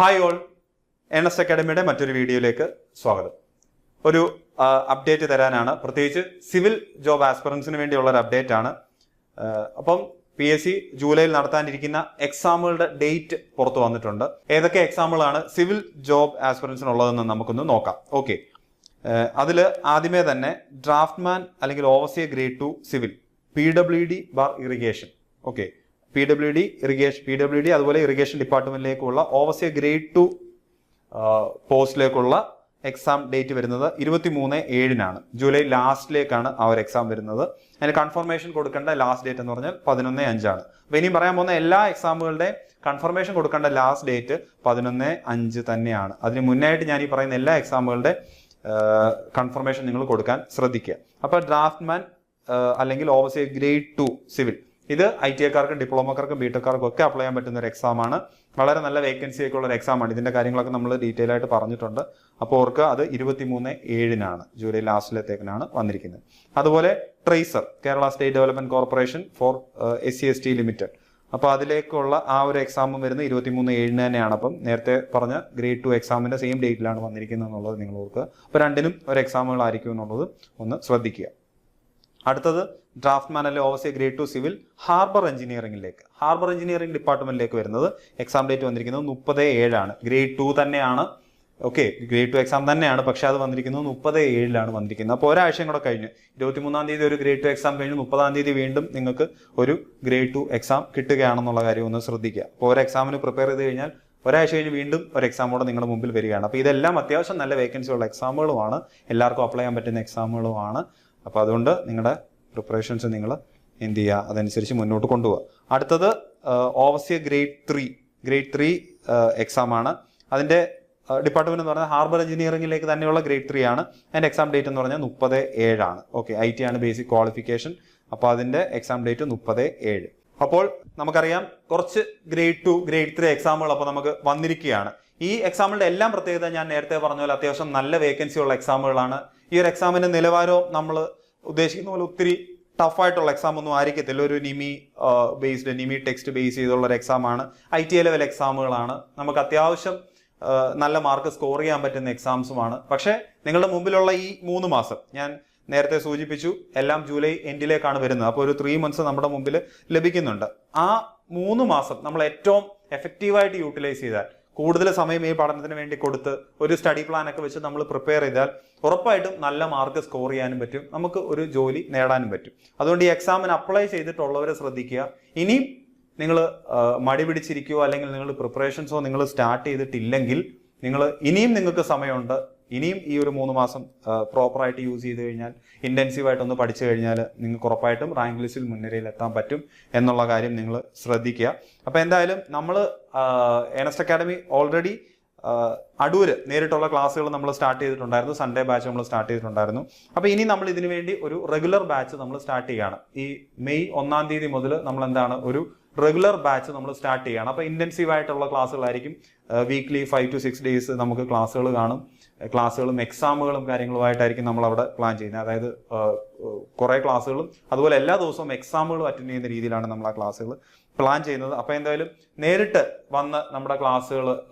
Hi all N S അക്കാഡമിയുടെ മറ്റൊരു വീഡിയോയിലേക്ക് സ്വാഗതം. ഒരു അപ്ഡേറ്റ് തരാനാണ്. പ്രത്യേകിച്ച് സിവിൽ ജോബ് ആസ്പിറൻസിന് വേണ്ടിയുള്ള ഒരു അപ്ഡേറ്റ് ആണ് അപ്പം പി എസ് സി ജൂലൈയിൽ നടത്താനിരിക്കുന്ന എക്സാമുകളുടെ ഡേറ്റ് പുറത്തു വന്നിട്ടുണ്ട്. ഏതൊക്കെ എക്സാമുകളാണ് സിവിൽ ജോബ് ആസ്പിറൻസിനുള്ളതെന്ന് നമുക്കൊന്ന് നോക്കാം. ഓക്കെ അതിൽ ആദ്യമേ തന്നെ ഡ്രാഫ്റ്റ്മാൻ അല്ലെങ്കിൽ ഓവസിയ grade two civil P W D bar irrigation okay P W D irrigation P W D അതുപോലെ ഇറിഗേഷൻ ഡിപ്പാർട്ട്മെന്റിലേക്കുള്ള ഓവസിയ ഗ്രേഡ് ടു പോസ്റ്റിലേക്കുള്ള എക്സാം ഡേറ്റ് വരുന്നത് ഇരുപത്തി മൂന്ന് ഏഴിനാണ്. ജൂലൈ ലാസ്റ്റിലേക്കാണ് ആ ഒരു എക്സാം വരുന്നത്. അതിന് കൺഫർമേഷൻ കൊടുക്കേണ്ട ലാസ്റ്റ് ഡേറ്റ് എന്ന് പറഞ്ഞാൽ പതിനൊന്ന് അഞ്ചാണ്. അപ്പോൾ ഇനി പറയാൻ പോകുന്ന എല്ലാ എക്സാമുകളുടെ കൺഫർമേഷൻ കൊടുക്കേണ്ട ലാസ്റ്റ് ഡേറ്റ് പതിനൊന്ന് അഞ്ച് തന്നെയാണ്. അതിന് മുന്നായിട്ട് ഞാൻ ഈ പറയുന്ന എല്ലാ എക്സാമുകളുടെ കൺഫർമേഷൻ നിങ്ങൾ കൊടുക്കാൻ ശ്രദ്ധിക്കുക. അപ്പോൾ ഡ്രാഫ്റ്റ്മാൻ അല്ലെങ്കിൽ ഓവർസിയർ ഗ്രേഡ് ടു സിവിൽ ഇത് ഐ ടി ഐക്കാർക്കും ഡിപ്ലോമക്കാർക്കും ബിടെക്കാർക്കും ഒക്കെ അപ്ലൈ ചെയ്യാൻ പറ്റുന്ന ഒരു എക്സാമാണ് വളരെ നല്ല വേക്കൻസി ഒക്കെ ഉള്ള ഒരു എക്സാമാണ് ഇതിന്റെ കാര്യങ്ങളൊക്കെ നമ്മൾ ഡീറ്റെയിൽ ആയിട്ട് പറഞ്ഞിട്ടുണ്ട്. അപ്പോൾ ഓർക്ക് അത് ഇരുപത്തി മൂന്ന് ഏഴിനാണ്. ജൂലൈ ലാസ്റ്റിലത്തേക്കിനാണ് വന്നിരിക്കുന്നത്. അതുപോലെ tracer Kerala state development corporation for S C S T limited അപ്പോൾ അതിലേക്കുള്ള ആ ഒരു എക്സാമും വരുന്നത് ഇരുപത്തിമൂന്ന് ഏഴിന് തന്നെയാണ്. അപ്പം നേരത്തെ പറഞ്ഞ ഗ്രേഡ് ടു എക്സാമിന്റെ സെയിം ഡേറ്റിലാണ് വന്നിരിക്കുന്നത് എന്നുള്ളത് നിങ്ങൾ ഓർക്കുക. അപ്പോൾ രണ്ടിനും ഒരു എക്സാമുകളായിരിക്കും എന്നുള്ളത് ഒന്ന് ശ്രദ്ധിക്കുക. അടുത്തത് ഡ്രാഫ്റ്റ്മാൻ അല്ലെ ഓവസി ഗ്രേഡ് ടു സിവിൽ ഹാർബർ എഞ്ചിനീയറിംഗിലേക്ക്. ഹാർബർ എഞ്ചിനീയറിംഗ് ഡിപ്പാർട്ട്മെന്റിലേക്ക് വരുന്നത് എക്സാം ഡേറ്റ് വന്നിരിക്കുന്നത് മുപ്പത് ഏഴാണ്. ഗ്രേഡ് ടു തന്നെയാണ്. ഓക്കെ ഗ്രേഡ് ടു എക്സാം തന്നെയാണ് പക്ഷെ അത് വന്നിരിക്കുന്നത് മുപ്പത് ഏഴിലാണ് വന്നിരിക്കുന്നത്. അപ്പോൾ ഒരാഴ്ചയും കൂടെ കഴിഞ്ഞ് ഇരുപത്തിമൂന്നാം തീയതി ഒരു ഗ്രേഡ് ടു എക്സാം കഴിഞ്ഞ് മുപ്പതാം തീയതി വീണ്ടും നിങ്ങൾക്ക് ഒരു ഗ്രേഡ് ടു എക്സാം കിട്ടുകയാണെന്നുള്ള കാര്യം ഒന്ന് ശ്രദ്ധിക്കുക. അപ്പോൾ ഒരു എക്സാമിന് പ്രിപ്പയർ ചെയ്ത് കഴിഞ്ഞാൽ ഒരാഴ്ച കഴിഞ്ഞ് വീണ്ടും ഒരു എക്സാം കൂടെ നിങ്ങളുടെ മുമ്പിൽ വരികയാണ്. അപ്പോൾ ഇതെല്ലാം അത്യാവശ്യം നല്ല വേക്കൻസി ഉള്ള എക്സാമുകളുമാണ്. എല്ലാവർക്കും അപ്ലൈ ചെയ്യാൻ പറ്റുന്ന എക്സാമുകളുമാണ്. അപ്പോൾ അതുകൊണ്ട് നിങ്ങളുടെ പ്രിപ്പറേഷൻസ് നിങ്ങൾ എന്ത് ചെയ്യുക അതനുസരിച്ച് മുന്നോട്ട് കൊണ്ടുപോകുക അടുത്തത് ഓവസ്യ grade three. Grade three exam ആണ്. അതിന്റെ ഡിപ്പാർട്ട്മെന്റ് എന്ന് പറഞ്ഞാൽ ഹാർബർ എഞ്ചിനീയറിംഗിലേക്ക് തന്നെയുള്ള ഗ്രേഡ് ത്രീ ആണ്. അതിന്റെ എക്സാം ഡേറ്റ് എന്ന് പറഞ്ഞാൽ മുപ്പത് ഏഴാണ് ഓക്കെ ഐ ടി ആണ് ബേസിക് ക്വാളിഫിക്കേഷൻ അപ്പോൾ അതിന്റെ എക്സാം ഡേറ്റ് മുപ്പത് ഏഴ്. അപ്പോൾ നമുക്കറിയാം കുറച്ച് ഗ്രേഡ് ടു ഗ്രേഡ് ത്രീ എക്സാമുകൾ അപ്പോൾ നമുക്ക് വന്നിരിക്കുകയാണ്. ഈ എക്സാമുകളുടെ എല്ലാം പ്രത്യേകത ഞാൻ നേരത്തെ പറഞ്ഞ പോലെ അത്യാവശ്യം നല്ല വേക്കൻസി ഉള്ള എക്സാമുകളാണ് ഈ ഒരു എക്സാമിന്റെ നിലവാരവും നമ്മൾ ഉദ്ദേശിക്കുന്ന പോലെ ഒത്തിരി ടഫായിട്ടുള്ള എക്സാം ഒന്നും ആയിരിക്കത്തില്ല. ഒരു നിമി ബേസ്ഡ് നിമി ടെക്സ്റ്റ് ബേസ് ചെയ്തുള്ള ഒരു എക്സാമാണ് ഐ ടി ലെവൽ എക്സാമുകളാണ് നമുക്ക് അത്യാവശ്യം നല്ല മാർക്ക് സ്കോർ ചെയ്യാൻ പറ്റുന്ന എക്സാംസുമാണ് പക്ഷേ നിങ്ങളുടെ മുമ്പിലുള്ള ഈ മൂന്ന് മാസം ഞാൻ നേരത്തെ സൂചിപ്പിച്ചു എല്ലാം ജൂലൈ എൻഡിലേക്കാണ് വരുന്നത്. അപ്പോൾ ഒരു ത്രീ മന്ത്സ് നമ്മുടെ മുമ്പിൽ ലഭിക്കുന്നുണ്ട്. ആ മൂന്ന് മാസം നമ്മൾ ഏറ്റവും എഫക്റ്റീവായിട്ട് യൂട്ടിലൈസ് ചെയ്താൽ കൂടുതൽ സമയം ഈ പഠനത്തിന് വേണ്ടി കൊടുത്ത് ഒരു സ്റ്റഡി പ്ലാൻ ഒക്കെ വെച്ച് നമ്മൾ പ്രിപ്പയർ ചെയ്താൽ ഉറപ്പായിട്ടും നല്ല മാർക്ക് സ്കോർ ചെയ്യാനും പറ്റും. നമുക്ക് ഒരു ജോലി നേടാനും പറ്റും. അതുകൊണ്ട് ഈ എക്സാമിന് അപ്ലൈ ചെയ്തിട്ടുള്ളവരെ ശ്രദ്ധിക്കുക. ഇനിയും നിങ്ങൾ മടി പിടിച്ചിരിക്കുകയോ അല്ലെങ്കിൽ നിങ്ങൾ പ്രിപ്പറേഷൻസോ നിങ്ങൾ സ്റ്റാർട്ട് ചെയ്തിട്ടില്ലെങ്കിൽ നിങ്ങൾ ഇനിയും നിങ്ങൾക്ക് സമയമുണ്ട്. ഇനിയും ഈ ഒരു മൂന്ന് മാസം പ്രോപ്പറായിട്ട് യൂസ് ചെയ്ത് കഴിഞ്ഞാൽ ഇന്റൻസീവായിട്ടൊന്ന് പഠിച്ചു കഴിഞ്ഞാൽ നിങ്ങൾക്ക് ഉറപ്പായിട്ടും റാങ്ക് ലിസ്റ്റിൽ മുൻനിരയിൽ എത്താൻ പറ്റും എന്നുള്ള കാര്യം നിങ്ങൾ ശ്രദ്ധിക്കുക. അപ്പോൾ എന്തായാലും നമ്മൾ എനസ്റ്റ് അക്കാഡമി ഓൾറെഡി അടൂര് നേരിട്ടുള്ള ക്ലാസ്സുകൾ നമ്മൾ സ്റ്റാർട്ട് ചെയ്തിട്ടുണ്ടായിരുന്നു. സൺഡേ ബാച്ച് നമ്മൾ സ്റ്റാർട്ട് ചെയ്തിട്ടുണ്ടായിരുന്നു. അപ്പോൾ ഇനി നമ്മൾ ഇതിനു വേണ്ടി ഒരു റെഗുലർ ബാച്ച് നമ്മൾ സ്റ്റാർട്ട് ചെയ്യുകയാണ്. ഈ മെയ് ഒന്നാം തീയതി മുതൽ നമ്മൾ എന്താണ് ഒരു റെഗുലർ ബാച്ച് നമ്മൾ സ്റ്റാർട്ട് ചെയ്യുകയാണ്. അപ്പോൾ ഇന്റൻസീവ് ആയിട്ടുള്ള ക്ലാസ്സുകളായിരിക്കും weekly five to six days നമുക്ക് ക്ലാസ്സുകൾ കാണും. ക്ലാസ്സുകളും എക്സാമുകളും കാര്യങ്ങളുമായിട്ടായിരിക്കും നമ്മൾ അവിടെ പ്ലാൻ ചെയ്യുന്നത്. അതായത് കുറേ ക്ലാസ്സുകളും അതുപോലെ എല്ലാ ദിവസവും എക്സാമുകളും അറ്റൻഡ് ചെയ്യുന്ന രീതിയിലാണ് നമ്മൾ ആ ക്ലാസ്സുകൾ പ്ലാൻ ചെയ്യുന്നത്. അപ്പോൾ എന്തായാലും നേരിട്ട് വന്ന് നമ്മുടെ ക്ലാസ്സുകൾ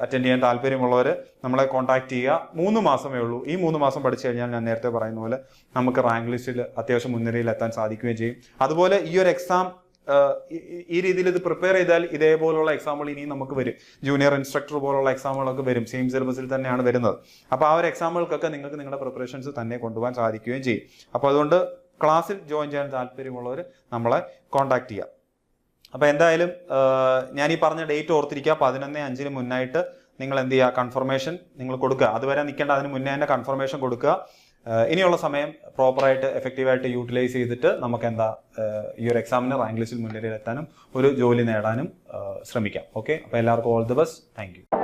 അറ്റൻഡ് ചെയ്യാൻ താല്പര്യമുള്ളവർ നമ്മളെ കോൺടാക്ട് ചെയ്യുക. മൂന്ന് മാസമേ ഉള്ളൂ. ഈ മൂന്ന് മാസം പഠിച്ചു കഴിഞ്ഞാൽ ഞാൻ നേരത്തെ പറയുന്ന പോലെ നമുക്ക് റാങ്ക് ലിസ്റ്റിൽ അത്യാവശ്യം മുൻനിരയിൽ എത്താൻ സാധിക്കുകയും ചെയ്യും. അതുപോലെ ഈ ഒരു എക്സാം ഈ രീതിയിൽ ഇത് പ്രിപ്പയർ ചെയ്താൽ ഇതേപോലുള്ള എക്സാമ്പിൾ ഇനിയും നമുക്ക് വരും. ജൂനിയർ ഇൻസ്ട്രക്ടർ പോലുള്ള എക്സാമുകളൊക്കെ വരും. സെയിം സിലബസിൽ തന്നെയാണ് വരുന്നത്. അപ്പോൾ ആ ഒരു എക്സാമ്പിൾക്കൊക്കെ നിങ്ങൾക്ക് നിങ്ങളുടെ പ്രിപ്പറേഷൻസ് തന്നെ കൊണ്ടുപോകാൻ സാധിക്കുകയും ചെയ്യും. അപ്പോൾ അതുകൊണ്ട് ക്ലാസ്സിൽ ജോയിൻ ചെയ്യാൻ താല്പര്യമുള്ളവർ നമ്മളെ കോൺടാക്ട് ചെയ്യാം അപ്പോൾ എന്തായാലും ഞാൻ ഈ പറഞ്ഞ ഡേറ്റ് ഓർത്തിരിക്കുക. പതിനൊന്ന് അഞ്ചിന് മുന്നായിട്ട് നിങ്ങൾ എന്ത് ചെയ്യുക? കൺഫർമേഷൻ നിങ്ങൾ കൊടുക്കുക. അതുവരെ നിൽക്കേണ്ട അതിന് മുന്നേ തന്നെ കൺഫർമേഷൻ കൊടുക്കുക. ഇനിയുള്ള സമയം പ്രോപ്പറായിട്ട് എഫക്റ്റീവായിട്ട് യൂട്ടിലൈസ് ചെയ്തിട്ട് നമുക്ക് എന്താ ഈ ഒരു എക്സാമിന് റാങ്ക് ലിസ്റ്റിൽ മുന്നിലെത്താനും ഒരു ജോലി നേടാനും ശ്രമിക്കാം. ഓക്കെ? അപ്പോൾ എല്ലാവർക്കും ഓൾ ദി ബെസ്റ്റ്. താങ്ക്